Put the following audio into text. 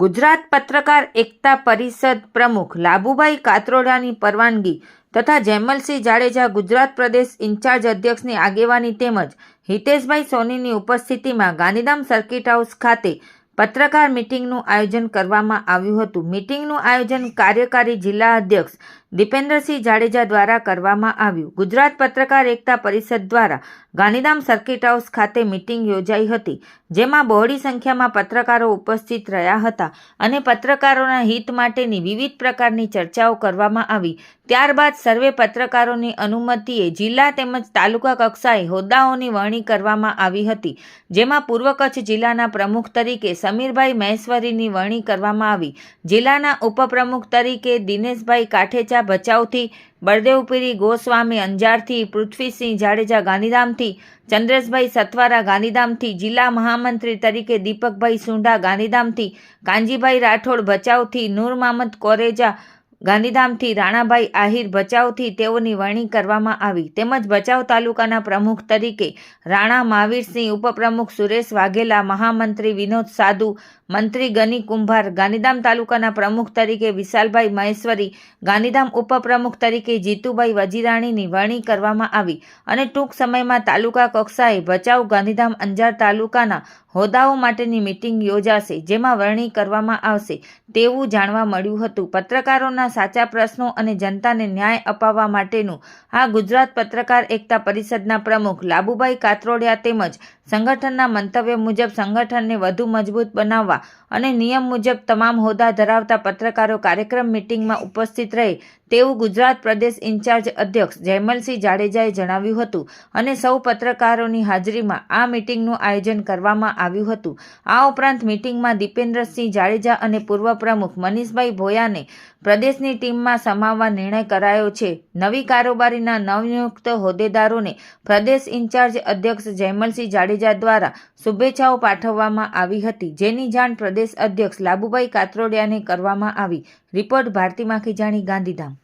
ગુજરાત પત્રકાર એકતા પરિષદ પ્રમુખ લાભુભાઈ કાતરોડાની પરવાનગી તથા જેમલસિંહ જાડેજા ગુજરાત પ્રદેશ ઇન્ચાર્જ અધ્યક્ષની આગેવાની તેમજ હિતેશભાઈ સોનીની ઉપસ્થિતિમાં ગાંધીધામ સર્કિટ હાઉસ ખાતે પત્રકાર મિટિંગનું આયોજન કરવામાં આવ્યું હતું. મિટિંગનું આયોજન કાર્યકારી જિલ્લા અધ્યક્ષ દીપેન્દ્રસિંહ જાડેજા દ્વારા કરવામાં આવ્યું. ગુજરાત પત્રકાર એકતા પરિષદ દ્વારા ગાંધીધામ સર્કિટ હાઉસ ખાતે મિટિંગ યોજાઈ હતી, જેમાં બહોળી સંખ્યામાં પત્રકારો ઉપસ્થિત રહ્યા હતા અને પત્રકારોના હિત માટેની વિવિધ પ્રકારની ચર્ચાઓ કરવામાં આવી. ત્યારબાદ સર્વે પત્રકારોની અનુમતિએ જિલ્લા તેમજ તાલુકા કક્ષાએ હોદ્દાઓની વરણી કરવામાં આવી હતી, જેમાં પૂર્વ કચ્છ જિલ્લાના પ્રમુખ તરીકે સમીરભાઈ મહેશ્વરીની વરણી કરવામાં આવી. જિલ્લાના ઉપપ્રમુખ તરીકે દિનેશભાઈ કાઠેચા ભચાઉથી બળદેવપીરી ગોસ્વામી અંજારથી, પૃથ્વીસિંહ જાડેજા ગાંધીધામથી, ચંદ્રેશભાઈ સતવારા ગાંધીધામથી, જિલ્લા મહામંત્રી તરીકે દીપકભાઈ સુંઢા ગાંધીધામથી કાંજીભાઈ રાઠોડ ભચાઉથી નૂર મહમદ કોરેજા ગાંધીધામથી રાણાભાઈ આહિર ભચાઉથી તેઓની વરણી કરવામાં આવી. તેમજ ભચાઉ તાલુકાના પ્રમુખ તરીકે રાણા મહાવીરસિંહ ઉપપ્રમુખ સુરેશ વાઘેલા, મહામંત્રી વિનોદ સાધુ, મંત્રી ગની કુંભાર, ગાંધીધામ તાલુકાના પ્રમુખ તરીકે વિશાલભાઈ મહેશ્વરી, ગાંધીધામ ઉપપ્રમુખ તરીકે જીતુભાઈ વજીરાણીની વરણી કરવામાં આવી. અને ટૂંક સમયમાં તાલુકા કક્ષાએ ભચાઉ ગાંધીધામ અંજાર તાલુકાના હોદ્દાઓ માટેની મિટિંગ યોજાશે, જેમાં વરણી કરવામાં આવશે. તેવું જાણવા મળ્યું હતું. પત્રકારોના સાચા પ્રશ્નો અને જનતાને ન્યાય અપાવવા માટેનું આ ગુજરાત પત્રકાર એકતા પરિષદના પ્રમુખ લાબુભાઈ કાતરોડિયા તેમજ સંગઠનના મંતવ્ય મુજબ સંગઠનને વધુ મજબૂત બનાવવા અને નિયમ મુજબ તમામ હોદ્દા ધરાવતા પત્રકારો કાર્યક્રમ મિટિંગમાં ઉપસ્થિત રહે તેવું ગુજરાત પ્રદેશ ઇન્ચાર્જ અધ્યક્ષ જયમલસિંહ જાડેજાએ જણાવ્યું હતું અને સૌ પત્રકારોની હાજરીમાં આ મિટિંગનું આયોજન કરવામાં આવ્યું હતું. આ ઉપરાંત મિટિંગમાં દીપેન્દ્રસિંહ જાડેજા અને પૂર્વ પ્રમુખ મનીષભાઈ ભોયાને પ્રદેશની ટીમમાં સમાવવા નિર્ણય કરાયો છે. નવી કારોબારીના નવનિયુક્ત હોદ્દેદારોને પ્રદેશ ઇન્ચાર્જ અધ્યક્ષ જયમલસિંહ જાડેજા દ્વારા શુભેચ્છાઓ પાઠવવામાં આવી હતી, જેની જાણ પ્રદેશ અધ્યક્ષ લાબુભાઈ કાત્રોડિયાને કરવામાં આવી. રિપોર્ટ ભારતી માખીજાણી ગાંધીધામ.